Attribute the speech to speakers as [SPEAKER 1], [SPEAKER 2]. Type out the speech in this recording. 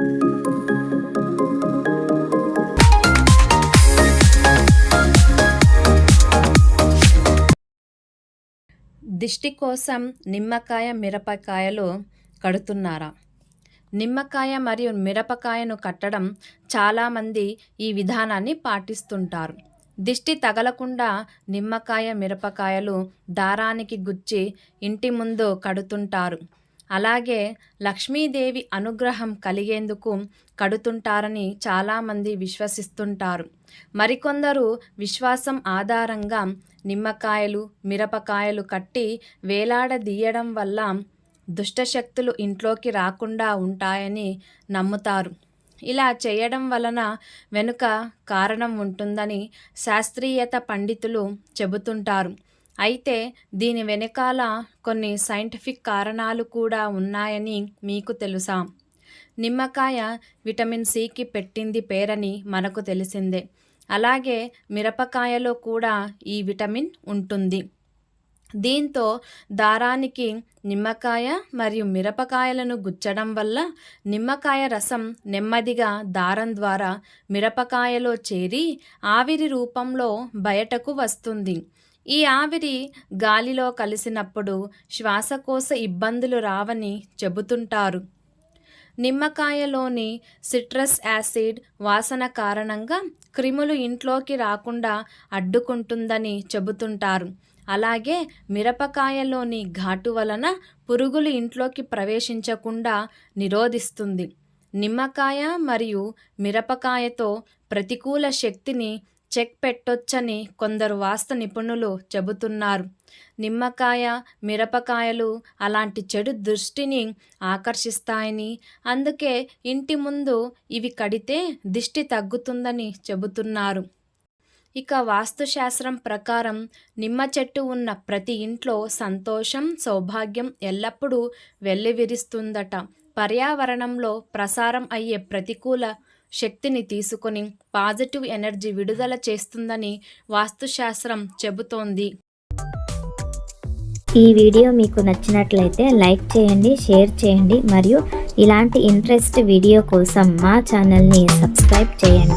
[SPEAKER 1] దిష్టి కోసం నిమ్మకాయ మిరపకాయలు కడుతున్నారా? నిమ్మకాయ మరియు మిరపకాయను కట్టడం చాలామంది ఈ విధానాన్ని పాటిస్తుంటారు. దిష్టి తగలకుండా నిమ్మకాయ మిరపకాయలు దారానికి గుచ్చి ఇంటి ముందు కడుతుంటారు. అలాగే లక్ష్మీదేవి అనుగ్రహం కలిగేందుకు కడుతుంటారని చాలామంది విశ్వసిస్తుంటారు. మరికొందరు విశ్వాసం ఆధారంగా నిమ్మకాయలు మిరపకాయలు కట్టి వేలాడదీయడం వల్ల దుష్టశక్తులు ఇంట్లోకి రాకుండా ఉంటాయని నమ్ముతారు. ఇలా చేయడం వలన వెనుక కారణం ఉంటుందని శాస్త్రీయత పండితులు చెబుతుంటారు. అయితే దీని వెనకాల కొన్ని సైంటిఫిక్ కారణాలు కూడా ఉన్నాయని మీకు తెలుసా? నిమ్మకాయ విటమిన్ సికి పెట్టింది పేరని మనకు తెలిసిందే. అలాగే మిరపకాయలో కూడా ఈ విటమిన్ ఉంటుంది. దీంతో దారానికి నిమ్మకాయ మరియు మిరపకాయలను గుచ్చడం వల్ల నిమ్మకాయ రసం నెమ్మదిగా దారం ద్వారా మిరపకాయలో చేరి ఆవిరి రూపంలో బయటకు వస్తుంది. ఈ ఆవిరి గాలిలో కలిసినప్పుడు శ్వాసకోశ ఇబ్బందులు రావని చెబుతుంటారు. నిమ్మకాయలోని సిట్రస్ యాసిడ్ వాసన కారణంగా క్రిములు ఇంట్లోకి రాకుండా అడ్డుకుంటుందని చెబుతుంటారు. అలాగే మిరపకాయలోని ఘాటు వలన పురుగులు ఇంట్లోకి ప్రవేశించకుండా నిరోధిస్తుంది. నిమ్మకాయ మరియు మిరపకాయతో ప్రతికూల శక్తిని చెక్ పెట్టొచ్చని కొందరు వాస్తు నిపుణులు చెబుతున్నారు. నిమ్మకాయ మిరపకాయలు అలాంటి చెడు దృష్టిని ఆకర్షిస్తాయని అందుకే ఇంటి ముందు ఇవి కడితే దిష్టి తగ్గుతుందని చెబుతున్నారు. ఇక వాస్తుశాస్త్రం ప్రకారం నిమ్మ చెట్టు ఉన్న ప్రతి ఇంట్లో సంతోషం సౌభాగ్యం ఎల్లప్పుడూ వెల్లివిరుస్తుందట. పర్యావరణంలో ప్రసారం అయ్యే ప్రతికూల శక్తిని తీసుకొని పాజిటివ్ ఎనర్జీ విడుదల చేస్తుందని వాస్తుశాస్త్రం చెబుతోంది.
[SPEAKER 2] ఈ వీడియో మీకు నచ్చినట్లయితే లైక్ చేయండి షేర్ చేయండి మరియు ఇలాంటి ఇంట్రెస్ట్ వీడియో కోసం మా ఛానల్ని సబ్స్క్రైబ్ చేయండి.